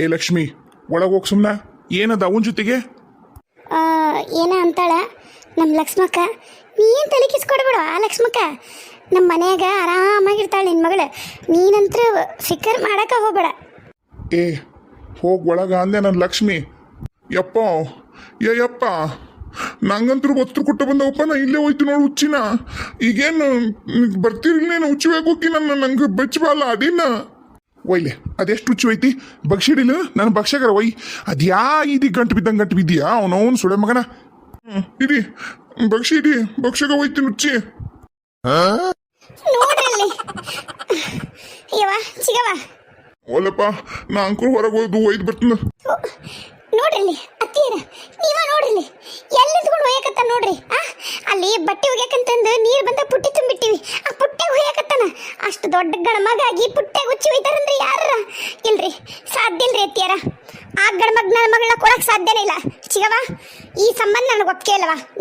ಏ ಲಕ್ಷ್ಮಿ ಒಳಗೆ ಹೋಗ್ ಸುಮ್ನ. ಏನದ ಅವನ ಜೊತೆಗೆ? ಏನ ಅಂತಾಳ? ನಮ್ಮ ಲಕ್ಷ್ಮಕ್ಕ ನೀನು ತಲೆ ಕಿಸ್ಕೊಡ್ಬೇಡ ಆ ಲಕ್ಷ್ಮಕ್ಕ? ನಮ್ಮ ಮನ್ಯಾಗ ಆರಾಮಾಗಿರ್ತಾಳೆ ನಿನ್ನ ಮಗಳು. ನೀನಂತ್ರ ಫಿಕರ್ ಮಾಡಕ ಹೋಗ್ಬೇಡ. ಏ ಹೋಗಿ ಒಳಗ ಅಂದೆ ನನ್ನ ಲಕ್ಷ್ಮಿ. ಯಪ್ಪ ಏ ಯಪ್ಪ ನಂಗಂತರೂ ಒತ್ತು ಕೊಟ್ಟು ಬಂದವಪ್ಪ ನಾ ಇಲ್ಲೇ ಹೋಯ್ತು ನೋಡು ಹುಚ್ಚಿನ. ಈಗೇನು ಬರ್ತೀರಿ ಹುಚ್ಚಿ ಹೋಗಿ ನನ್ನ ನಂಗೆ ಬೆಚ್ಚಬಲ್ಲ ಅದೇನ ಒಯ್ಲೆ ಅದೆಷ್ಟು ರುಚಿ ಐತಿ? ಬಗ್ಸಿಡಿಲ್ಲ ನನ್ನ ಬಗ್ಸಕರ ಒಯ್. ಅದ್ಯಾ ಇದಿ ಗಂಟು ಬಿದ್ದಂಗೆ ಗಂಟು ಬಿದ್ದೀಯಾ? ಅವನವನು ಸುಳೆ ಮಗನ. ಇದಿ ಇಡಿ ಬಗ್ಸಿ ಇಡಿ ಬಗ್ಸಗ ಹೋಯ್ತೀನಿ ಹುಚ್ಚಿ ಚಿಗವ ಓಲಪ್ಪ ನಾ ಅಂಕುರ್ ಹೊರಗೆ ಹೋಯ್ದು ಒಯ್ದು ಬರ್ತೀನಿ. ಅತ್ತಿಯರ ನೀವ ನೋಡ್ರಿ ಎಲ್ಲಿ ನಿಂತ್ಕೊಂಡು ಹೋಯಕತ್ತ ನೋಡ್ರಿ, ಆ? ಅಲ್ಲಿ ಬಟ್ಟೆ ಒಗ್ಯಾಕಂತಂದು ನೀರು ಬಂದ ಪುಟ್ಟಿ ತುಂಬಿಟ್ಟಿವಿ. ಆ ಪುಟ್ಟೆ ಹೋಯಕತ್ತಾನ ಅಷ್ಟು ದೊಡ್ಡ ಗಣಮಗಾಗಿ ಪುಟ್ಟೆ ಹುಚ್ಚಿ ಒಯ್ತಾರಂದ್ರಿ ಯಾರ ಇಲ್ರಿ, ಸಾಧ್ಯ ಇಲ್ರಿ ಅತ್ತಿಯರ. ಆ ಗಣಮಗ್ ನನ್ನ ಮಗಳನ್ನ ಕೊಡಕ್ ಸಾಧ್ಯನೇ ಇಲ್ಲ. ಚಿಗವ ಈ ಸಂಬಂಧ ನನಗೆ ಒಪ್ಪಿಗೆ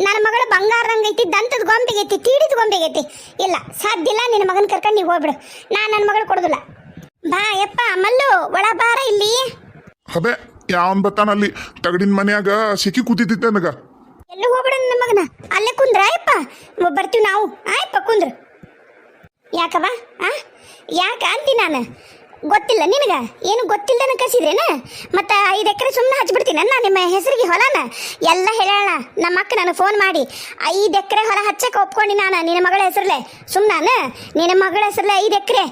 ನನ್ನ ಮಗಳು ಬಂಗಾರದಂಗೈತಿ ದಂತದ ಗೊಂಬೆಗೈತಿ ತೀಡಿದ ಗೊಂಬೆಗೈತಿ ಇಲ್ಲ, ಸಾಧ್ಯ ಇಲ್ಲ, ನಿನ್ನ ಮಗನ ಕರ್ಕೊಂಡು ನೀವು ಹೋಗ್ಬಿಡು. ನಾ ನನ್ನ ಮಗಳು ಕೊಡೋದಿಲ್ಲ. ಬಾ ಯಪ್ಪ, ಮಲ್ಲು ಒಳ ಬಾರ ಇಲ್ಲಿ. ಅದೇ ಯಾವನ್ ಬತ್ತಾನಲ್ಲಿ ತಗಡಿನ ಮನ್ಯಾಗ ಸಿಕ್ಕಿ ಕೂತಿದ್ದೆ ನನಗ. ಎಲ್ಲೂ ಹೋಗ್ಬಿಡ ನನ್ನ ಮಗನ. ಅಲ್ಲೇ ಕುಂದ್ರ ಆಯಪ್ಪ ಬರ್ತೀವಿ ನಾವು. ಆಯಪ್ಪ ಕುಂದ್ರ. ಯಾಕವ್ವ? ಆ? ಯಾಕ? ಅಂತೀನಿ ನಾನು. ಗೊತ್ತಿಲ್ಲ, ನಿನಗ? ಏನು ಗೊತ್ತಿಲ್ಲದನ ಕಸಿದ್ರೇನ ಮತ್ತೆ ಐದು ಎಕರೆ ಸುಮ್ಮನೆ ಹಚ್ಬಿಡ್ತೀನಿ? ನಾನು ನಿಮ್ಮ ಹೆಸರಿಗೆ ಹೊಲನ? ಎಲ್ಲ ಹೇಳೋಣ. ನಮ್ಮ ಅಕ್ಕ ನನಗೆ ಫೋನ್ ಮಾಡಿ, ಐದು ಎಕರೆ ಹೊಲ ಹಚ್ಚಕ್ಕೆ ಒಪ್ಕೊಂಡಿ ನಾನು, ನಿನ್ನ ಮಗಳ ಹೆಸರಲ್ಲೇ ಸುಮ್ಮನೆ ನಿನ್ನ ಮಗಳ ಹೆಸರಲ್ಲೇ ಐದು ಎಕರೆ?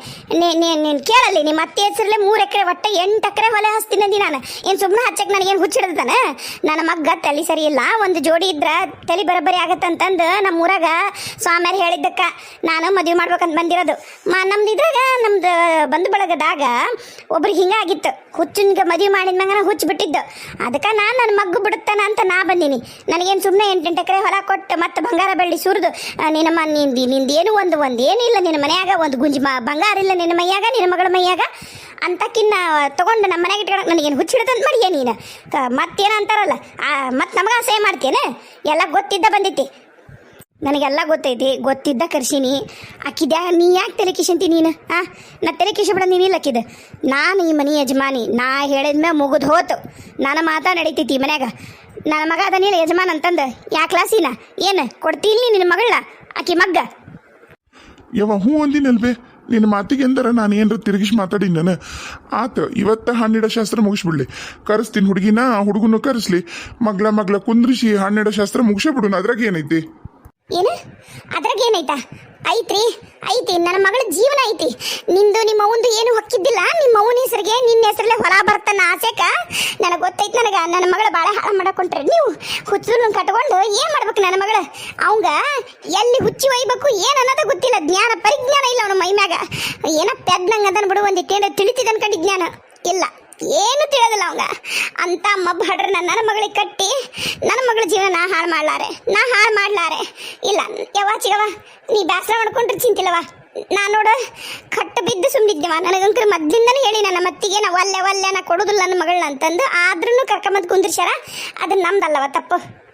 ನೀನು ಕೇಳಲ್ಲಿ ನಿಮ್ಮ ಅತ್ತೆ ಹೆಸರಲ್ಲೇ ಮೂರು ಎಕರೆ, ಒಟ್ಟು ಎಂಟು ಎಕರೆ ಹೊಲ ಹಚ್ತೀನಂದಿ ನಾನು. ಏನು ಸುಮ್ಮನೆ ಹಚ್ಚಕ್ಕೆ ನನಗೇನು ಹುಚ್ಚಿಡ್ದಾನೆ ನನ್ನ ಮಗ್ಗ ತಲೆ ಸರಿ ಇಲ್ಲ, ಒಂದು ಜೋಡಿ ಇದ್ರೆ ತಲೆ ಬರಬರಿ ಆಗತ್ತಂತಂದು ನಮ್ಮ ಊರಾಗ ಸ್ವಾಮಿಯರು ಹೇಳಿದ್ದಕ್ಕೆ, ನಾನು ಮದುವೆ ಮಾಡ್ಬೇಕಂತ ಬಂದಿರೋದು. ಮ ನಮ್ದು ಇದ್ರಾಗ ನಮ್ದು ಬಂಧು ಬಳಗದಾಗ ಒಬ್ರಿಗೆ ಹಿಂಗಾಗಿತ್ತು ಹುಚ್ಚಿನ್ಗೆ ಮದುವೆ ಮಾಡಿದ ಮ್ಯಾಗ ಹುಚ್ಚು ಬಿಟ್ಟಿದ್ದು. ಅದಕ್ಕೆ ನಾನು ನನ್ನ ಮಗ್ಗು ಬಿಡುತ್ತಾನ ಅಂತ ನಾ ಬಂದೀನಿ. ನನಗೇನು ಸುಮ್ಮನೆ ಎಂಟೆಂಟು ಎಕರೆ ಹೊಲ ಕೊಟ್ಟು ಮತ್ತೆ ಬಂಗಾರ ಬೆಳ್ಳಿ ಸುರಿದು ನಿನ್ನ ನಿಂದು, ನಿಂದೇನು ಒಂದು ಒಂದು ಏನಿಲ್ಲ ನಿನ್ನ ಮನೆಯಾಗ, ಒಂದು ಗುಂಜಿ ಮ, ಬಂಗಾರ ಇಲ್ಲ ನಿನ್ನ ಮೈಯಾಗ, ನಿನ್ನ ಮಗಳ ಮೈಯಾಗ ಅಂತಕ್ಕಿನ್ನ ತೊಗೊಂಡು ನಮ್ಮ ಮನೆಗೆ ಇಟ್ಕೊಳಕ್ಕೆ ನನಗೇನು ಹುಚ್ಚಿಡದಂತ ಮಾಡಿಯೇ ನೀನು? ಮತ್ತೇನ ಅಂತಾರಲ್ಲ ಮತ್ತೆ ನಮಗೆ ಆಸೆ ಮಾಡ್ತೇನೆ? ಎಲ್ಲ ಗೊತ್ತಿದ್ದ ಬಂದೈತಿ. ನನಗೆಲ್ಲ ಗೊತ್ತೈತಿ, ಗೊತ್ತಿದ್ದ ಕರ್ಸಿನಿ. ಆಕಿದ್ಯಾ ನೀ ಯಾಕೆ ತಲೆ ಕಿಶಂತಿ ನೀನು? ಆ? ನಾ ತಲೆ ಕಿಶಬಿಡ ನೀನಿಲ್ಲ ಅಕ್ಕಿದ ನಾನು ಈ ಮನೆ ಯಜಮಾನಿ, ನಾ ಹೇಳಿದ್ಮೇ ಮುಗಿದು ಹೋತು. ನನ್ನ ಮಾತಾ ನಡೀತೈತಿ ಮನ್ಯಾಗ. ನನ್ನ ಮಗ ಅದನಿಲ್ಲ ಯಜಮಾನ್ ಅಂತಂದು. ಯಾ ಕ್ಲಾಸಿನ? ಏನು? ಕೊಡ್ತೀನಿ ನಿನ್ನ ಮಗಳ ಆಕಿ ಮಗ್ಗ? ಯವ ಹ್ಞೂ ಅಂದಿನಲ್ವೇ ನಿನ್ನ ಮಾತಿಗೆ ಎಂದರ ನಾನು ಏನರ ತಿರುಗಿಸಿ ಮಾತಾಡಿ ನಾನು. ಆತ, ಇವತ್ತ ಹನ್ನೆರಡು ಶಾಸ್ತ್ರ ಮುಗಿಸ್ಬಿಡ್ಲಿ. ಕರೆಸ್ತೀನಿ ಹುಡುಗಿನ ಹುಡುಗನು ಕರೆಸ್ಲಿ. ಮಗ್ಲ ಮಗ್ಲ ಕುಂದ್ರಿಸಿ ಹನ್ನೆರಡು ಶಾಸ್ತ್ರ ಮುಗಿಸೇ ಬಿಡೋಣ ಅದ್ರಾಗ ಏನೈತಿ? ಏನು? ಅದ್ರಾಗ ಏನೈತಾ ಐತ್ರಿ ಐತಿ ನನ್ನ ಮಗಳ ಜೀವನ ಐತಿ ನಿಂದು, ನಿಮ್ಮ ಅವಂದು ಏನು ಹೊಕ್ಕಿದ್ದಿಲ್ಲ? ನಿಮ್ಮ ಅವನ ಹೆಸರಿಗೆ, ನಿನ್ನ ಹೆಸರಲ್ಲೇ ಹೊಲ ಬರ್ತಾನ ಆಸೆಕ? ನನಗೆ ಗೊತ್ತೈತಿ ನನಗೆ, ನನ್ನ ಮಗಳ ಬಾಳೆ ಹಾಳು ಮಾಡಕೊಂಡ್ರಿ ನೀವು ಹುಚ್ಚು ಕಟ್ಕೊಂಡು ಏನು ಮಾಡ್ಬೇಕು ನನ್ನ ಮಗಳ? ಅವಂಗ ಎಲ್ಲಿ ಹುಚ್ಚಿ ಒಯ್ಬೇಕು ಏನು ಅನ್ನೋದು ಗೊತ್ತಿಲ್ಲ. ಜ್ಞಾನ, ಪರಿಜ್ಞಾನ ಇಲ್ಲ ಅವನ ಮೈ ಮ್ಯಾಗ. ಏನೋ ಪೆದ್ನಂಗೆ ಅದನ್ನ ಬಿಡು, ಒಂದು ಇಟ್ಟೇನ ತಿಳಿತಿದ್ ಅನ್ಕಂಡಿ ಜ್ಞಾನ. ಇಲ್ಲ. ಏನು ತಿಳಿಯೋದಿಲ್ಲ ಅವಂಗ. ಅಂತ ಅಮ್ಮ ಹಡ್ರನ್ನ ನನ್ನ ಮಗಳಿಗೆ ಕಟ್ಟಿ ನನ್ನ ಮಗಳ ಜೀವನ ನಾ ಹಾಳು ಮಾಡ್ಲಾರೆ. ನಾ ಹಾಳು ಮಾಡ್ಲಾರೆ. ಇಲ್ಲ, ಯವ್ವ ಚಿಗವ ನೀ ಬೇಸರ ಮಾಡ್ಕೊಂಡ್ರೆ ಚಿಂತಿಲ್ಲವ ನಾ ನೋಡು, ಕಟ್ಟು ಬಿದ್ದು ಸುಮ್ಮನಿದ್ದೆವ ನನಗಂಕರು ಮೊದ್ಲಿಂದನೇ ಹೇಳಿ, ನನ್ನ ಮತ್ತಿಗೆ ನಾ ಒಲ್ಲೆ ಒಲ್ಲೆ ನಾ ಕೊಡೋದಿಲ್ಲ ನನ್ನ ಮಗಳನ್ನ ಅಂತಂದು ಆದ್ರೂ ಕರ್ಕೊಂಬಂದು ಕುಂದ್ರಿಸ್ಯಾರ. ಅದು ನಮ್ದಲ್ಲವ ತಪ್ಪು.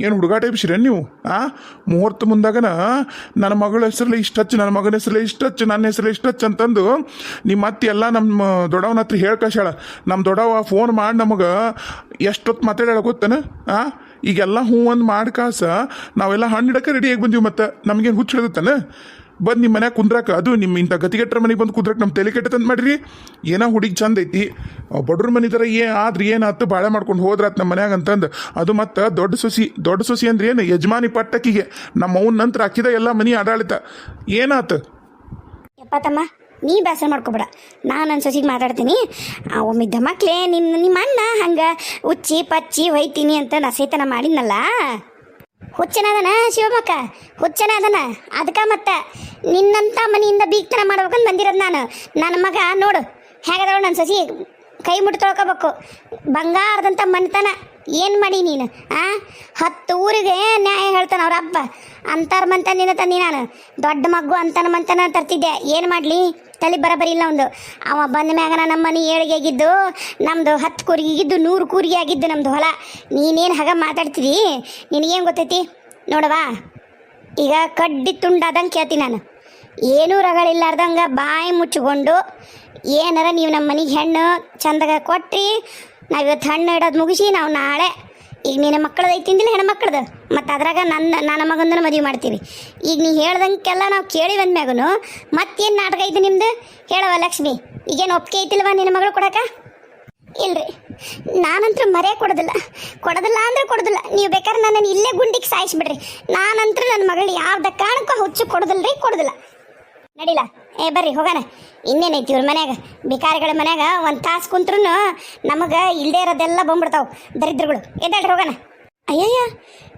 ಏನು ಹುಡುಗಾಟ ಎಬ್ಸಿರ ನೀವು? ಆ? ಮುಹೂರ್ತ ಮುಂದಾಗನ ನನ್ನ ಮಗಳ ಹೆಸರಲ್ಲಿ ಇಷ್ಟು ಹಚ್ಚು ನನ್ನ ಮಗನ ಹೆಸರಲ್ಲಿ ಇಷ್ಟು ಹಚ್ಚು ನನ್ನ ಹೆಸರಲ್ಲಿ ಇಷ್ಟು ಹಚ್ಚು ಅಂತಂದು ನಿಮ್ಮ ಅತ್ತೆ ಎಲ್ಲ ನಮ್ಮ ದೊಡ್ಡವನ ಹತ್ರ ಹೇಳ್ಕಳ ನಮ್ಮ ದೊಡ್ಡವ ಫೋನ್ ಮಾಡಿ ನಮಗೆ ಎಷ್ಟೊತ್ತು ಮಾತಾಡ್ಯಾಳ ಗೊತ್ತನ? ಆ? ಈಗೆಲ್ಲ ಹ್ಞೂ ಒಂದು ಮಾಡಿ ಕಾಸ ನಾವೆಲ್ಲ ಹಣ್ಣಿಡಕ್ಕೆ ರೆಡಿಯಾಗಿ ಬಂದೀವಿ ಮತ್ತೆ. ನಮಗೇನು ಹುಚ್ಚು ಹಿಡಿದತ್ತನ? ಬಂದು ನಿಮ್ಮ ಮನ್ಯಾಗ ಕುಂದ್ರಾಕ, ಅದು ನಿಮ್ಮ ಇಂಥ ಗತಿಗೆಟ್ರ ಮನೆಗೆ ಬಂದು ಕುಂದ್ರಾಕ ನಮ್ಮ ತಲೆ ಕೆಟ್ಟದಂತ ಮಾಡ್ರಿ. ಏನೋ ಹುಡುಗಿ ಚಂದ ಐತಿ. ಬಡ್ರ ಮನೆ ಥರ ಏ ಆದ್ರೆ ಏನಾತು ಬಾಳೆ ಮಾಡ್ಕೊಂಡು ಹೋದ್ರಾತ್ ನಮ್ಮ ಮನ್ಯಾಗ ಅಂತಂದು. ಅದು ಮತ್ತು ದೊಡ್ಡ ಸೊಸಿ ದೊಡ್ಡ ಸೊಸಿ ಅಂದ್ರೆ ಏನು, ಯಜಮಾನಿ ಪಟ್ಟಕ್ಕಿಗೆ ನಮ್ಮ ಅವನ ನಂತರ ಹಾಕಿದ ಎಲ್ಲ ಮನೆ ಆಡಳಿತ. ಏನಾತ? ಯಪ್ಪ ತಮ್ಮ ನೀ ಬೇಸರ ಮಾಡ್ಕೊಬೇಡ. ನಾನು ನನ್ನ ಸೊಸಿಗೆ ಮಾತಾಡ್ತೀನಿ. ಆ ಒಮ್ಮಿದ್ದ ಮಕ್ಳೇ ನಿನ್ನ ನಿಮ್ಮ ಅಣ್ಣ ಹಂಗೆ ಉಚ್ಚಿ ಪಚ್ಚಿ ಹೊಯ್ತೀನಿ ಅಂತ ನಸೇತನ ಮಾಡಿದ್ನಲ್ಲ? ಹುಚ್ಚನಾದನ ಶಿವಮಕ್ಕ ಹುಚ್ಚನಾದನ? ಅದಕ್ಕೆ ಮತ್ತೆ ನಿನ್ನಂತ ಮನೆಯಿಂದ ಬೀಗ್ತನ ಮಾಡ್ಬೇಕಂತ ಬಂದಿರೋದು ನಾನು. ನನ್ನ ಮಗ, ನೋಡು ಹೇಗದಳು ನನ್ನ ಸಸಿ? ಕೈ ಮುಟ್ಟು ತೊಳ್ಕೊಬೇಕು. ಬಂಗಾರದಂಥ ಮನೆತನ. ಏನು ಮಾಡಿ ನೀನು, ಆ? ಹತ್ತು ಊರಿಗೆ ನ್ಯಾಯ ಹೇಳ್ತಾನೆ ಅವ್ರ ಅಪ್ಪ. ಮಂತ ನಿನ್ನ ತಂದಿ ನಾನು. ದೊಡ್ಡ ಮಗು ಅಂತನ ಮಂತನ ತರ್ತಿದ್ದೆ ಏನು ಮಾಡಲಿ? ತಲೆ ಬರಬರಿ ಇಲ್ಲ ಒಂದು ಅವ ಬಂದ ಮ್ಯಾಗನ ನಮ್ಮ ಮನೆ ಏಳಿಗೆ ಆಗಿದ್ದು ನಮ್ಮದು ಹತ್ತು ಕೂರಿಗೆ ಆಗಿದ್ದು, ನೂರು ಕೂರಿಗೆ ಆಗಿದ್ದು ನಮ್ಮದು ಹೊಲ. ನೀನೇನು ಹಾಗ ಮಾತಾಡ್ತಿದಿ? ನಿನಗೇನು ಗೊತ್ತೈತಿ? ನೋಡವಾ ಈಗ ಕಡ್ಡಿ ತುಂಡಾದಂಗೆ ಕೇಳ್ತೀನಿ ನಾನು. ಏನೂ ರಗಳಿಲ್ಲಾರ್ದಂಗೆ ಬಾಯಿ ಮುಚ್ಚಿಕೊಂಡು, ಏನಾರ ನೀವು ನಮ್ಮ ಮನೆಗೆ ಹೆಣ್ಣು ಚಂದಾಗ ಕೊಟ್ರಿ ನಾವು ಇವತ್ತು ಹಣ್ಣು ಇಡೋದು ಮುಗಿಸಿ ನಾವು ನಾಳೆ ಈಗ ನಿನ್ನ ಮಕ್ಕಳದ ಐತಿಂದಿಲ್ಲ ಹೆಣ್ಣು ಮಕ್ಕಳದು. ಮತ್ತು ಅದ್ರಾಗ ನನ್ನ ನನ್ನ ಮಗಂದನ ಮದುವೆ ಮಾಡ್ತೀವಿ. ಈಗ ನೀ ಹೇಳ್ದಂಗೆಲ್ಲ ನಾವು ಕೇಳಿ ಬಂದ್ಮ್ಯಾಗನು ಮತ್ತೇನು ನಾಟಕ ಐತಿ ನಿಮ್ದು? ಹೇಳವ ಲಕ್ಷ್ಮಿ. ಈಗೇನು ಒಪ್ಪಿಗೆ ಐತಿಲ್ವಾ ನಿನ್ನ ಮಗಳು ಕೊಡಕ? ಇಲ್ರಿ. ನಾನಂತೂ ಮರೆ ಕೊಡೋದಿಲ್ಲ. ಕೊಡೋದಿಲ್ಲ ಅಂದ್ರೆ ಕೊಡೋದಿಲ್ಲ. ನೀವು ಬೇಕಾದ್ರೆ ನನ್ನನ್ನು ಇಲ್ಲೇ ಗುಂಡಿಗೆ ಸಾಯಿಸ್ಬಿಡ್ರಿ. ನಾನಂತೂ ನನ್ನ ಮಗಳು ಯಾವ್ದ ಕಾರಣಕ್ಕೂ ಹುಚ್ಚು ಕೊಡೋದಿಲ್ಲ ರೀ ಕೊಡೋದಿಲ್ಲ. ನಡಿಲ್ಲ ಏ, ಬರ್ರಿ, ಹೋಗೋಣ. ಇನ್ನೇನೈತಿ ಇವ್ರ ಮನ್ಯಾಗ? ಬಿಕಾರಿಗಳ ಮನ್ಯಾಗ ಒಂದು ತಾಸು ಕುಂತ್ರೂ ನಮಗೆ ಇಲ್ಲದೆ ಇರೋದೆಲ್ಲ ಬಂದ್ಬಿಡ್ತಾವೆ. ದರಿದ್ರಗಳು. ಎದ್ದಾಳ್ರಿ, ಹೋಗೋಣ. ಅಯ್ಯಯ್ಯ,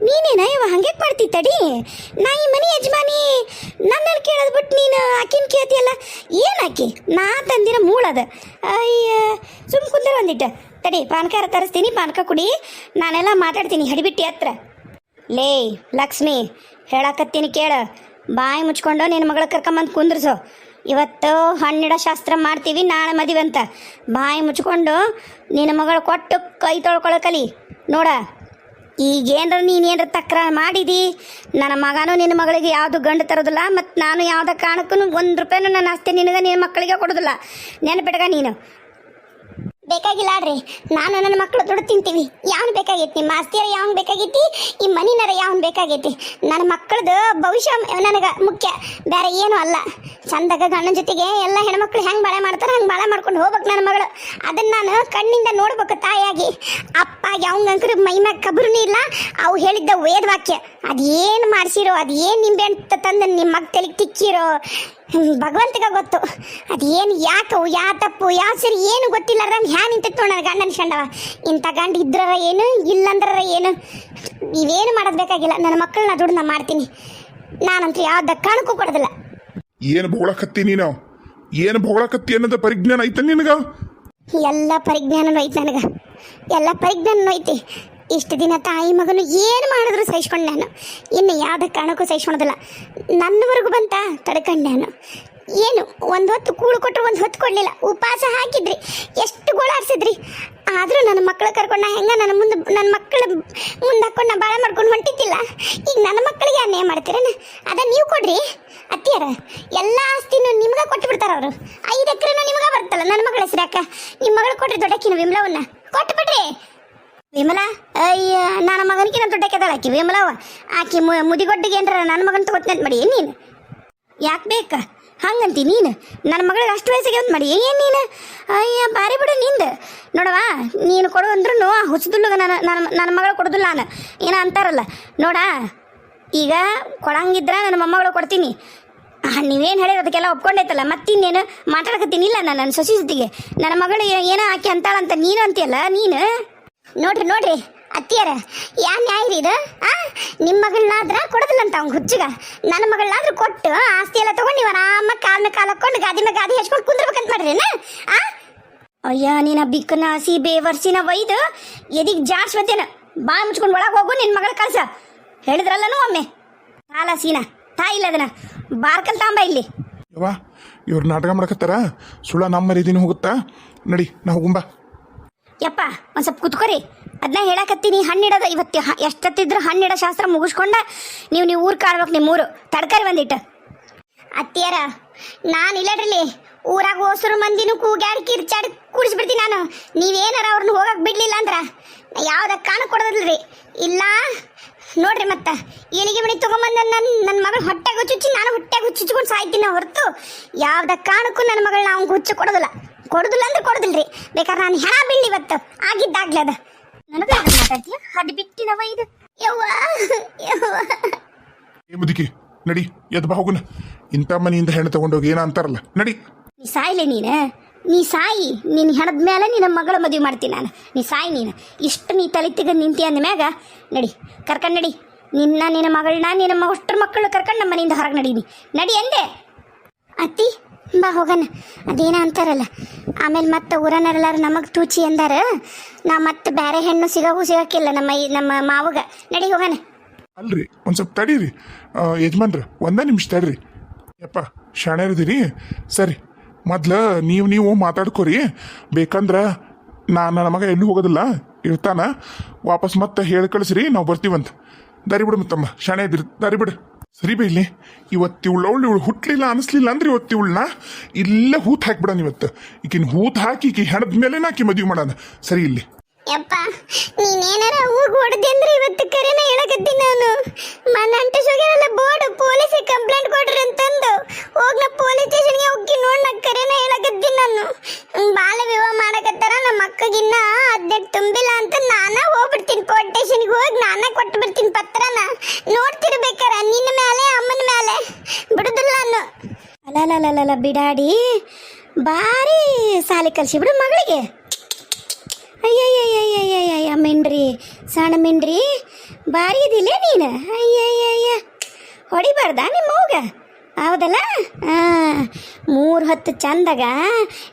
ನೀನೇನ? ಇವ ಹಂಗೆ ಮಾಡ್ತಿ ತಡಿ? ನಾ ಈ ಮನೆ ಯಜಮಾನಿ ನನ್ನನ್ನು ಕೇಳೋದು ಬಿಟ್ಟು ನೀನು ಆಕಿನ ಕೇಳ್ತಿಯಲ್ಲ? ಏನು ಆಕಿ? ನಾ ತಂದಿರೋ ಮೂಳದ ಅಯ್ಯ, ಸುಮ್ ಕುಂದ್ರ ಒಂದಿಟ್ಟು ತಡಿ ಪಾನಕಾರ ತರಿಸ್ತೀನಿ, ಪಾನಕ ಕುಡಿ. ನಾನೆಲ್ಲ ಮಾತಾಡ್ತೀನಿ, ಹಡಿಬಿಟ್ಟಿ ಹತ್ರ. ಲೇ, ಲಕ್ಷ್ಮಿ, ಹೇಳಾಕತ್ತೀನಿ ಕೇಳ. ಬಾಯಿ ಮುಚ್ಕೊಂಡು ನಿನ್ನ ಮಗಳ ಕರ್ಕೊಂಬಂದು ಕುಂದ್ರಿಸು. ಇವತ್ತು ಹಣ್ಣಿಡ ಶಾಸ್ತ್ರ ಮಾಡ್ತೀವಿ, ನಾಳೆ ಮದುವೆ ಅಂತ. ಬಾಯಿ ಮುಚ್ಕೊಂಡು ನಿನ್ನ ಮಗಳು ಕೊಟ್ಟು ಕೈ ತೊಳ್ಕೊಳಕಲಿ ನೋಡ, ಈಗೇನ್ರ ನೀನೇನ್ರ ತಕ್ರ ಮಾಡಿದಿ? ನನ್ನ ಮಗನೂ ನಿನ್ನ ಮಗಳಿಗೆ ಯಾವುದು ಗಂಡು ತರೋದಿಲ್ಲ ಮತ್ತು ನಾನು ಯಾವುದೇ ಕಾರಣಕ್ಕೂ ಒಂದು ರೂಪಾಯಿನೂ ನನ್ನ ಆಸ್ತಿ ನಿನಗೆ ನಿನ್ನ ಮಕ್ಕಳಿಗೆ ಕೊಡೋದಿಲ್ಲ. ನೆನಪಿಟ್ಗ ನೀನು. ಬೇಕಾಗಿಲ್ಲ ಆಡ್ರಿ, ನಾನು ನನ್ನ ಮಕ್ಕಳು ದುಡ್ಡು ತಿಂತೀವಿ. ಯಾವನು ಬೇಕಾಗಿತ್ತು ನಿಮ್ಮ ಆಸ್ತಿಯರ ಯಾವನು ಬೇಕಾಗೈತಿ? ಈ ಮನಿನರ ಯಾವನ್ ಬೇಕಾಗೈತಿ. ನನ್ನ ಮಕ್ಕಳದು ಭವಿಷ್ಯ ನನಗೆ ಮುಖ್ಯ. ಬೇರೆ ಏನು ಅಲ್ಲ. ಚಂದಾಗ ಗಂಡನ ಜೊತೆಗೆ ಎಲ್ಲ ಹೆಣ್ಮಕ್ಳು ಹೆಂಗೆ ಬಾಳೆ ಮಾಡ್ತಾರೆ ಹಂಗೆ ಬಾಳೆ ಮಾಡ್ಕೊಂಡು ಹೋಗ್ಬೇಕು ನನ್ನ ಮಗಳು. ಅದನ್ನು ನಾನು ಕಣ್ಣಿಂದ ನೋಡ್ಬೇಕು ತಾಯಿಯಾಗಿ. ಅಪ್ಪ ಯಾವಂಗಂಕ್ರು ಮೈ ಮ್ಯಾಗ ಕಬ್ರುನೂ ಇಲ್ಲ. ಅವು ಹೇಳಿದ್ದ ವೇದ ವಾಕ್ಯ ಅದೇನು ಮಾಡಿಸಿರೋ ಅದೇನು ನಿಂಬೆ ಅಂತ ತಂದು ನಿಮ್ಮ ಮಗ ತಲೆಗೆ ತಿಕ್ಕಿರೋ? ಭಗವಂತಗ ಗೊತ್ತು. ಅದೇನು ಯಾಕವು ಯಾ ತಪ್ಪು ಯಾವ ಸರಿ ಏನು ಗೊತ್ತಿಲ್ಲಾರ್ದಂಗೆ ಹ್ಯಾ ನಿಂತಿತ್ತು ನನ್ನ ಗಂಡ ಶಂಡವ ಇಂಥ ಗಂಡ ಇದ್ರರ ಏನು ಇಲ್ಲಂದ್ರ ಏನು? ನೀವೇನು ಮಾಡೋದು ಬೇಕಾಗಿಲ್ಲ ನನ್ನ ಮಕ್ಕಳನ್ನ ದುಡ್ಡು ನಾ ಮಾಡ್ತೀನಿ. ನಾನಂತೂ ಯಾವ ದಕ್ಕಾಣಕ್ಕೂ ಕೊಡೋದಿಲ್ಲ. ಏನು ಬೊಗಳಕತ್ತಿ ನೀನು? ಏನು ಬೊಗಳಕತ್ತಿ ಅನ್ನೋದು ಪರಿಜ್ಞಾನ ಐತೆ ನಿನಗ? ಎಲ್ಲ ಪರಿಜ್ಞಾನನೂ ಐತೆ ನನಗೆ. ಎಲ್ಲ ಪರಿಜ್ಞಾನನೂ ಐತಿ. ಇಷ್ಟು ದಿನ ತಾಯಿ ಮಗನು ಏನು ಮಾಡಿದ್ರು ಸಹಿಸ್ಕೊಂಡು ನಾನು. ಇನ್ನು ಯಾವುದೇ ಕಾರಣಕ್ಕೂ ಸಹಿಸ್ಕೊಳೋದಿಲ್ಲ. ನನ್ನವರೆಗೂ ಬಂತ ತಡ್ಕೊಂಡು ನಾನು. ಏನು, ಒಂದು ಹೊತ್ತು ಕೂಳು ಕೊಟ್ಟರು ಒಂದು ಹೊತ್ತು ಕೊಡಲಿಲ್ಲ. ಉಪವಾಸ ಹಾಕಿದ್ರಿ, ಎಷ್ಟು ಗೋಳಾಡ್ಸಿದ್ರಿ ಆದರೂ ನನ್ನ ಮಕ್ಕಳು ಕರ್ಕೊಂಡು ನಾ ಹೆಂಗೆ ನನ್ನ ಮುಂದೆ, ನನ್ನ ಮಕ್ಕಳ ಮುಂದೆ ಹಾಕೊಂಡು ನಾ ಭಾಳ ಮಾಡ್ಕೊಂಡು ಹೊಂಟಿದ್ದಿಲ್ಲ. ಈಗ ನನ್ನ ಮಕ್ಕಳಿಗೆ ಅನ್ಯಾಯ ಮಾಡ್ತೀರೇನ? ಅದ ನೀವು ಕೊಡ್ರಿ. ಅತ್ತಿಯರ, ಎಲ್ಲ ಆಸ್ತಿನೂ ನಿಮ್ಗೆ ಕೊಟ್ಟು ಬಿಡ್ತಾರ ಅವರು. ಐದು ಎಕರೆನೂ ನಿಮ್ಗೆ ಬರ್ತಲ್ಲ ನನ್ನ ಮಗಳ ಹೆಸರಾಕ ನಿಮ್ಮ ಮಗಳು ಕೊಟ್ಟರೆ ದೊಡ್ಡಕ್ಕಿನ ವಿಮಲವನ್ನ. ಕೊಟ್ಟು ಬಿಡ್ರಿ ವಿಮಲ, ಅಯ್ಯ, ನನ್ನ ಮಗನಿಗೆ ನಾನು ದೊಡ್ಡಕ್ಕೆದಾಳ ಆಕಿ ವಿಮಲವ ಆಕಿ ಮುದಿಗೊಡ್ಡಿಗೆ ಏನ್ರ ನನ್ನ ಮಗನ ತಗೋತೀನಿ ಮಾಡಿ, ಏನು ನೀನು? ಯಾಕೆ ಬೇಕ? ಹಂಗಂತಿ ನೀನು? ನನ್ನ ಮಗಳಿಗೆ ಅಷ್ಟು ವಯಸ್ಸಿಗೆ ಒಂದು ಮಾಡಿ, ಏನು ನೀನು? ಅಯ್ಯ, ಬಾರಿ ಬಿಡು ನಿಂದು. ನೋಡವಾ ನೀನು ಕೊಡು ಅಂದ್ರೂ ಹುಚ್ಚದುಲ್ಲಗ ನನ್ನ ನನ್ನ ನನ್ನ ಮಗಳು ಕೊಡೋದಿಲ್ಲ ನಾನು. ಏನೋ ಅಂತಾರಲ್ಲ. ನೋಡ, ಈಗ ಕೊಡಂಗಿದ್ರ ನನ್ನ ಮೊಮ್ಮಗಳು ಕೊಡ್ತೀನಿ. ನೀವೇನು ಹೇಳಿರೋ ಅದಕ್ಕೆಲ್ಲ ಒಪ್ಕೊಂಡೈತಲ್ಲ, ಮತ್ತಿನ್ನೇನು ಮಾತಾಡಕತ್ತೀನಿ ಇಲ್ಲ ನಾನು ನನ್ನ ಸೊಸಿ ಜೊತೆಗೆ. ನನ್ನ ಮಗಳು ಏನೋ ಆಕೆ ಅಂತಾಳಂತ ನೀನು ಅಂತೀಯಲ್ಲ, ನೀನು? ನೋಡ್ರಿ ನೋಡ್ರಿ, ಅತ್ತಿಯರ, ಯಾ ನ್ಯಾಯ ರೀ ಇದು? ಆ? ನಿಮ್ಮ ಮಗಳನ್ನಾದ್ರ ಕೊಡೋದಿಲ್ಲ ಅಂತ ಅವ್ನು ಹುಚ್ಚಗ. ನನ್ನ ಮಗಳನ್ನಾದ್ರೂ ಕೊಟ್ಟು ಆಸ್ತಿ ಎಲ್ಲ ತಗೊಂಡು ನೀವು ಆರಾಮ ಕಾಲ್ನ ಕಾಲ್ ಹಾಕೊಂಡು ಗಾದಿ ಮೇಲೆ ಗಾದಿ ಹಚ್ಕೊಂಡು ಕುಂದ್ರಬೇಕಂತ ಮಾಡ್ರಿ ಆ? ಅಯ್ಯ ನೀನ ಬಿಕ್ಕನ ಹಸಿ ಬೇವರ್ಸಿನ ಒಯ್ದು ಎದಿಗ್ ಜಾಡ್ಸ್ಬತ್ತೇನ ಬಾ ಮುಚ್ಕೊಂಡು ಒಳಗೆ ಹೋಗು ನಿನ್ನ ಮಗಳ ಕಳ್ಸ. ಹೇಳಿದ್ರಲ್ಲನು ಒಮ್ಮೆ. ಕಾಲ ಸೀನ, ತಾಯಿ ಇಲ್ಲ ಅದನ್ನ. ಬಾರ್ಕಲ್ ತಾಂಬ ಇಲ್ಲಿ. ಯವ್ವ, ಇವ್ರು ನಾಟಕ ಮಾಡಕತ್ತಾರ? ಸುಳ್ಳ ನಮ್ಮ ಮರೀದಿನ ಹೋಗುತ್ತಾ? ನಡಿ ನಾ ಹೋಗುಂಬಾ ಯಪ್ಪ, ಒಂದು ಸ್ವಲ್ಪ ಕುತ್ಕೋರಿ. ಅದನ್ನ ಹೇಳಕತ್ತೀನಿ ಹಣ್ಣಿಡೋದು ಇವತ್ತು ಎಷ್ಟೊತ್ತಿದ್ರು ಹಣ್ಣಿಡೋ ಶಾಸ್ತ್ರ ಮುಗಿಸ್ಕೊಂಡ ನೀವು ನೀವು ಊರು ಕಾಡ್ಬೇಕು ನಿಮ್ಮ ಊರು. ತಡ್ಕರಿ ಬಂದಿಟ್ಟು ಅತ್ತಿಯರ, ನಾನು ಇಲ್ಲಡ್ರಲ್ಲಿ. ಊರಾಗ ಹೋಸರು ಮಂದಿನೂ ಕೂಗ್ಯಾಡಿ ಕಿರ್ಚಾಡಿ ಕೂಡಿಸ್ಬಿಡ್ತೀನಿ ನಾನು. ನೀವೇನಾರ ಅವ್ರನ್ನ ಹೋಗಕ್ ಬಿಡ್ಲಿಲ್ಲ ಅಂದ್ರೆ ಯಾವ್ದ ಕಾಣ ಕೊಡೋದಿಲ್ರಿ. ಇಲ್ಲ, ನೋಡ್ರಿ ಮತ್ತ. ಏಳಿಗೆ ಮಣಿ ತಗೊಂಬಂದ ನನ್ನ ನನ್ನ ಮಗಳ ಹೊಟ್ಟೆಗೆ ಹುಚ್ಚುಚ್ಚಿ, ನಾನು ಹೊಟ್ಟೆಗೆ ಹುಚ್ಚುಚ್ಕೊಂಡು ಸಾಯ್ತೀನಿ ಹೊರತು. ಯಾವ್ದ ಕಾರಣಕ್ಕೂ ನನ್ನ ಮಗಳನ್ನ ಅವ್ನಿಗೆ ಹುಚ್ಚು ಕೊಡೋದಿಲ್ಲ. ಕೊಡೋದಿಲ್ಲ ಅಂದ್ರೆ ಕೊಡೋದಿಲ್ರಿ. ಬೇಕಾದ್ರೆ ನಾನು ಹೆಣ ಬೀಳಿ ಇವತ್ತು ಆಗಿದ್ದಾಗ್ಲೇ ಅದ. ನನಗೆ ಮಾತಾಡ್ತೀಯ? ಅದು ಬಿಟ್ಟಿನವ ಇದು. ಯವ್ವ ಯವ್ವ. ಏ ಮುದುಕಿ ನಡಿ ಎದ್ ಬಾ ಹೋಗುನ. ಇಂಥ ಮನೆಯಿಂದ ಹೆಣ್ಣು ತಗೊಂಡೋಗಿ ಏನ ಅಂತಾರಲ್ಲ ನಡಿ. ನೀ ಸಾಯ್ಲೆ ನೀನು? ನೀ ಸಾಯಿ ನಿನ್ನ ಹೆಣದ ಮೇಲೆ ನಿನ್ನ ಮಗಳ ಮದುವೆ ಮಾಡ್ತೀನಿ ನಾನು. ನೀ ಸಾಯಿ ನೀನು. ಇಷ್ಟು ನೀ ತಲೆ ತೆಗೆದು ನಿಂತಿ ಅಂದ ಮ್ಯಾಗ ನಡಿ ಕರ್ಕೊಂಡು ನಡಿ. ನಿನ್ನ ನಿನ್ನ ಮಗಳನ್ನ ನಿನ್ನ ಮ- ಅಷ್ಟ್ರ ಮಕ್ಕಳು ಕರ್ಕೊಂಡು ನಮ್ಮ ಮನೆಯಿಂದ ಹೊರಗೆ ನಡೀನಿ. ನಡಿ ಅಂದೆ. ಅತ್ತಿ ಬಾ, ಹೋಗಣ. ಅದೇನ ಅಂತಾರಲ್ಲ. ಆಮೇಲೆ ಮತ್ತೆ ಊರನರೆಲ್ಲರೂ ನಮಗೆ ತೂಚಿ ಅಂದಾರ. ನಾ ಮತ್ತೆ ಬೇರೆ ಹೆಣ್ಣು ಸಿಗವು ಸಿಗಕ್ಕಿಲ್ಲ ನಮ್ಮ ಈ- ನಮ್ಮ ಮಾವಗ. ನಡಿ ಹೋಗಣ. ಅಲ್ರಿ, ಒಂದು ಸ್ವಲ್ಪ ತಡೀರಿ. ಯಜಮಾನ್ರ, ಒಂದೇ ನಿಮಿಷ ತಡ್ರಿ. ಯಪ್ಪ ಶಾಣ್ಯರಿದ್ದೀರಿ ಸರಿ, ಮೊದ್ಲು ನೀವು ನೀವು ಮಾತಾಡ್ಕೋರಿ. ಬೇಕಂದ್ರ ನಾನು ನನ್ನ ಮಗ ಎಲ್ಲೂ ಹೋಗೋದಿಲ್ಲ, ಇರ್ತಾನ. ವಾಪಸ್ ಮತ್ತೆ ಹೇಳಿ ಕಳಿಸ್ರಿ, ನಾವು ಬರ್ತೀವಂತ. ದಾರಿ ಬಿಡು ಮತ್ತಮ್ಮ, ಶಾಣೆ ಇದ್ರಿ. ದಾರಿ ಬಿಡು. ಸರಿ ಬೈಲಿ ಇವತ್ತು ಇವಳು ಇವಳು ಹುಟ್ಲಿಲ್ಲ, ಅನಿಸ್ಲಿಲ್ಲ ಅಂದ್ರೆ ಇವತ್ತು ಇವಳನ್ನ ಇಲ್ಲ ಹೂತ್ ಹಾಕ್ಬಿಡೋಣ ಇವತ್ತು. ಈಕಿನ ಹೂತ್ ಹಾಕಿ ಈಕಿ ಹೆಣದ ಮೇಲೆ ಆಕಿ ಮದುವೆ ಮಾಡೋಣ. ಸರಿ ಇಲ್ಲಿ. ಯಪ್ಪ, ನೀನೇನಾರ ಹೋಗಿ ಹೊಡೆದೆ ಅಂದ್ರೆ ಇವತ್ತು ಕರೆನ ಹೇಳಕತ್ತೀನಿ ನಾನು. ಮನ ಅಂಟಿಸೋಗ್ಯಾರಲ್ಲ ಬೋರ್ಡ್ ಪೊಲೀಸಿಗೆ ಕಂಪ್ಲೇಂಟ್ ಕೊಡ್ರಿ ಅಂತಂದು. ಹೋಗಿ ನಾ ಪೊಲೀಸ್ ಸ್ಟೇಷನ್ಗೆ ಹೋಗಿ ನೋಡಿ ನಾ ಕರೆನ ಹೇಳಕತ್ತೀನಿ ನಾನು ಹ್ಮ್, ಬಾಲ ವಿವಾಹ ಮಾಡಕತ್ತಾರ ನಮ್ಮ ಅಕ್ಕಗಿನ್ನ ಹದಿನೆಂಟು ತುಂಬಿಲ್ಲ ಅಂತ ನಾನ ಹೋಗ್ಬಿಡ್ತೀನಿ ಪೊಲೀಸ್ ಸ್ಟೇಷನ್ಗೆ ಹೋಗಿ ನಾನ ಕೊಟ್ಟು ಬರ್ತೀನಿ ಪತ್ರನ ನೋಡ್ತಿರ್ಬೇಕಾರ ನಿನ್ನ ಮೇಲೆ ಅಮ್ಮನ ಮೇಲೆ ಬಿಡುದಿಲ್ಲ ನಾನು ಅಲ್ಲ ಬಿಡಾಡಿ. ಭಾರಿ ಸಾಲಿ ಕಲಿಸಿಬಿಡು ಮಗಳಿಗೆ. ಅಯ್ಯಯ್ಯಯ್ಯಯ್ಯಯ್ಯಯ್ಯ ಮಿಂಡ್ರಿ, ಸಣ್ಣ ಮಿಂಡ್ರಿ ಭಾರಿ ಇದಿಲ್ಲ ನೀನು? ಅಯ್ಯಯ್ಯಯ್ಯ. ಹೊಡಿಬಾರ್ದ ನಿಮ್ಮ ಮಗ? ಹೌದಲ್ಲ? ಮೂರು ಹೊತ್ತು ಚಂದಾಗ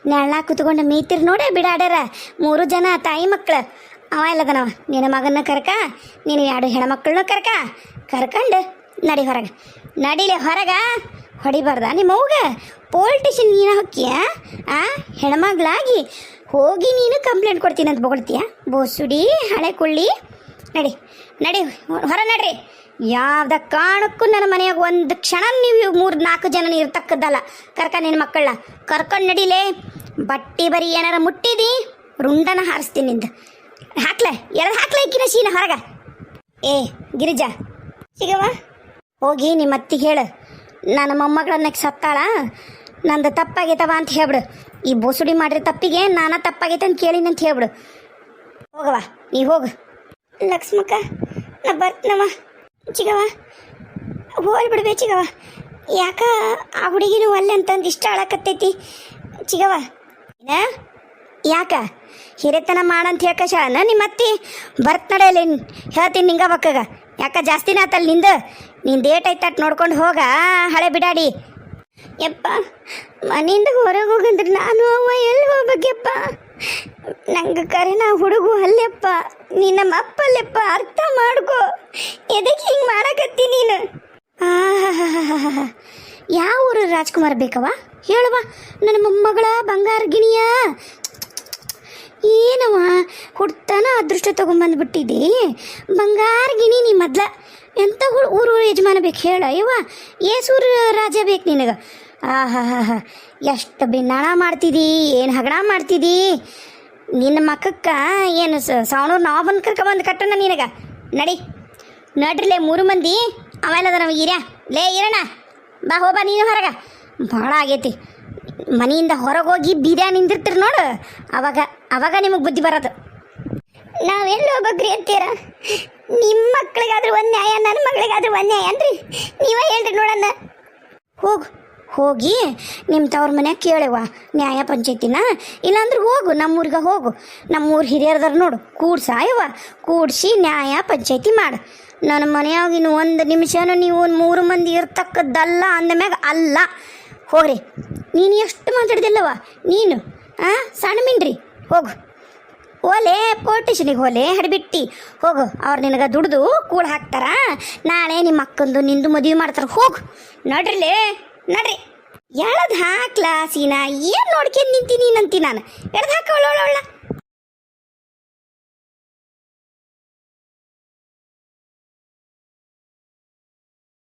ನೆಳ್ಳ ಕುತ್ಕೊಂಡು ಮೀತಿರ್ ನೋಡೆ ಬಿಡಾಡ್ಯಾರ? ಮೂರು ಜನ ತಾಯಿ ಮಕ್ಕಳು ಅವ ಇಲ್ಲದನವ ನಿನ್ನ ಮಗನ ಕರ್ಕ ನೀನು ಎರಡು ಹೆಣ್ಮಕ್ಳನ್ನ ಕರ್ಕ. ಕರ್ಕಂಡು ನಡಿ ಹೊರಗೆ. ನಡಿಲೆ ಹೊರಗ. ಹೊಡಿಬಾರ್ದ? ನಿಮ್ಮ ಅವ್ಗ ಸ್ಟೇಷನ್ ನೀನು ಹೊಕ್ಕಿಯ? ಆ, ಹೆಣ್ಮಗ್ಳಾಗಿ ಹೋಗಿ ನೀನು ಕಂಪ್ಲೇಂಟ್ ಕೊಡ್ತೀನಿ ಅಂತ ಬೊಗಳ್ತೀಯ? ಬೋಸುಡಿ ಹಳೆ ಕುಳ್ಳಿ. ನಡಿ ನಡಿ, ಹೊರ ನಡ್ರಿ. ಯಾವ್ದ ಕಾರಣಕ್ಕೂ ನನ್ನ ಮನೆಯಾಗ ಒಂದು ಕ್ಷಣ ನೀವು ಮೂರು ನಾಲ್ಕು ಜನ ಇರ್ತಕ್ಕದ್ದಲ್ಲ. ಕರ್ಕ ನಿನ್ನ ಮಕ್ಕಳ ಕರ್ಕೊಂಡು ನಡಿಲೇ. ಬಟ್ಟಿ ಬರೀ ಏನಾರ ಮುಟ್ಟಿದಿ? ರುಂಡನ ಹಾರಿಸ್ತೀನಿ ನಿಂದ. ಹಾಕ್ಲೆ, ಎರಡು ಹಾಕ್ಲೆ ಇಕ್ಕಿನ ಶೀನ ಹೊರಗ. ಏ, ಗಿರಿಜಾ. ಸಿಗವ ಹೋಗಿ ನಿಮ್ಮ ಅತ್ತಿಗೆ ಹೇಳು. ನನ್ನ ಮೊಮ್ಮಗಳನ್ನ ಸತ್ತಾಳ? ನಂದು ತಪ್ಪಾಗೈತವ ಅಂತ ಹೇಳ್ಬಿಡು. ಈ ಬೋಸುಡಿ ಮಾಡಿರೋ ತಪ್ಪಿಗೆ ನಾನ ತಪ್ಪಾಗೈತೆ ಅಂತ ಕೇಳಿನ ಅಂತ ಹೇಳ್ಬಿಡು. ಹೋಗವ ನೀ ಹೋಗು. ಲಕ್ಷ್ಮಕ್ಕ, ನಾ ಬರ್ತನವ ಚಿಗವ ಹೋಗ್ಬಿಡ್ಬೇ ಚಿಗವ ಯಾಕ ಆ ಹುಡುಗಿನೂ ಒಲ್ಲೆ ಅಂತಂದು ಇಷ್ಟ ಆಳಕತ್ತೈತಿ? ಚಿಗವ ಯಾಕ? ಹಿರೇತನ ಮಾಡಂತ ಹೇಳ್ಕಶಾನ ನಿಮ್ಮ ಅತ್ತಿ ನಡೆಯಲ್ಲಿ ಹೇಳ್ತೀನಿ ನಿಂಗ ಬಕ್ಕಾಗ ಯಾಕ ಜಾಸ್ತಿನೇ ಆತಲ್ಲ ನಿಂದು? ನಿನ್ ಡೇಟ್ ಐತ ನೋಡ್ಕೊಂಡು ಹೋಗ, ಹಳೆ ಬಿಡಾಡಿ. ಯಪ್ಪ, ಮನೆಯಿಂದ ಹೊರಗೆ ಹೋಗಂದ್ರೆ ನಾನು ಅವ್ವ ಎಲ್ಲಿ ಹೋಗ್ಬೇಕಪ್ಪ? ನಂಗೆ ಕರೆ ನಾ ಹುಡುಗು ಅಲ್ಲೆಪ್ಪ ನೀ ನಮ್ಮ ಅಪ್ಪಲ್ಲೆಪ್ಪ ಅರ್ಥ ಮಾಡ್ಕೋ. ಎದಕ್ಕೆ ಹಿಂಗೆ ಮಾಡಕತ್ತಿ ನೀನು. ಯಾವ ಊರು ರಾಜ್ಕುಮಾರ್ ಬೇಕವ ಹೇಳುವ ನನ್ನ ಮೊಮ್ಮಗಳ ಬಂಗಾರ ಗಿಣಿಯ. ಏನವ ಹುಡ್ತಾನ ಅದೃಷ್ಟ ತಗೊಂಬಂದ್ಬಿಟ್ಟಿದ್ದಿ ಬಂಗಾರ ಗಿಣಿ ನೀ ಮೊದ್ಲ. ಎಂಥ ಊರು ಯಜಮಾನ ಬೇಕು ಹೇಳ. ಇವ ಏಸೂರು ರಾಜ ಬೇಕು ನಿನಗೆ. ಆಹಾ ಹಾ ಹಾ ಎಷ್ಟು ಬಿನ್ನಾಣ ಮಾಡ್ತಿದಿ, ಏನು ಹಗಣ ಮಾಡ್ತಿದಿ? ನಿನ್ನ ಮಕ್ಕಕ್ಕ ಏನು ಸಾವಣೂರು ನಾವು ಬಂದು ಕರ್ಕೊಂಬಂದು ಕಟ್ಟಣ ನಿನಗ? ನಡಿ. ನಡ್ರಿಲೇ ಮೂರು ಮಂದಿ. ಅವೆಲ್ಲದ ನಾವು ಈರ್ಯ ಲೇ ಇರೋಣ ಬಾ ಹೋಬಾ ನೀನು ಹೊರಗ. ಭಾಳ ಆಗೈತಿ. ಮನೆಯಿಂದ ಹೊರಗೆ ಹೋಗಿ ಬೀದ್ಯಾ ನಿಂದಿರ್ತೀರಿ ನೋಡು. ಅವಾಗ ಅವಾಗ ನಿಮಗೆ ಬುದ್ಧಿ ಬರೋದು. ನಾವೆಲ್ಲ ಹೋಗ್ಬೇಕ್ರಿ ಅಂತೀರ? ನಿಮ್ಮ ಮಕ್ಳಿಗಾದ್ರೂ ಒಂದು ನ್ಯಾಯ, ನನ್ನ ಮಗಳಿಗಾದ್ರೂ ಒಂದು ನ್ಯಾಯ ಅನ್ರಿ. ನೀವೇ ಹೇಳ್ರಿ ನೋಡಣ್ಣ. ಹೋಗು, ಹೋಗಿ ನಿಮ್ಮ ತವ್ರ ಮನ್ಯಾಗ ಕೇಳವ ನ್ಯಾಯ ಪಂಚಾಯತಿನ. ಇಲ್ಲಾಂದ್ರೆ ಹೋಗು, ನಮ್ಮೂರಿಗೆ ಹೋಗು. ನಮ್ಮೂರು ಹಿರಿಯರ್ದಾರ ನೋಡು ಕೂಡ್ಸ ಕೂಡಿಸಿ ಕೂಡ್ಸಿ ನ್ಯಾಯ ಪಂಚಾಯತಿ ಮಾಡು. ನನ್ನ ಮನೆಯಾಗ ಇನ್ನು ಒಂದು ನಿಮಿಷನೂ ನೀವು ಒಂದು ಮೂರು ಮಂದಿ ಇರ್ತಕ್ಕದ್ದಲ್ಲ ಅಂದಮ್ಯಾಗ ಅಲ್ಲ. ಹೋಗ್ರಿ. ನೀನು ಎಷ್ಟು ಮಾತಾಡ್ದಿಲ್ಲವ ನೀನು ಹಾಂ ಸಣ್ಣ ಮಿನ್ರಿ. ಹೋಗು. ಓಲೆ ಪೋರ್ಟೇಷನಿಗೆ ಹೋಲೆ, ಹಡಿಬಿಟ್ಟಿ. ಹೋಗು, ಅವ್ರು ನಿನಗೆ ದುಡ್ದು ಕೂಡ ಹಾಕ್ತಾರ. ನಾಳೆ ನಿಮ್ಮ ಅಕ್ಕಂದು ನಿಂದು ಮದುವೆ ಮಾಡ್ತಾರ. ಹೋಗು, ನಡ್ರಿಲೇ, ನಡ್ರಿ. ಎಳದ್ ಹಾಕ್ಲಾ ಸೀನಾ, ಏನು ನೋಡ್ಕೊಂಡು ನಿಂತೀನಿ ನಂತಿ ನಾನು. ಎಳ್ದು ಹಾಕ ಒಳ್ಳ ಒಳ್ಳ.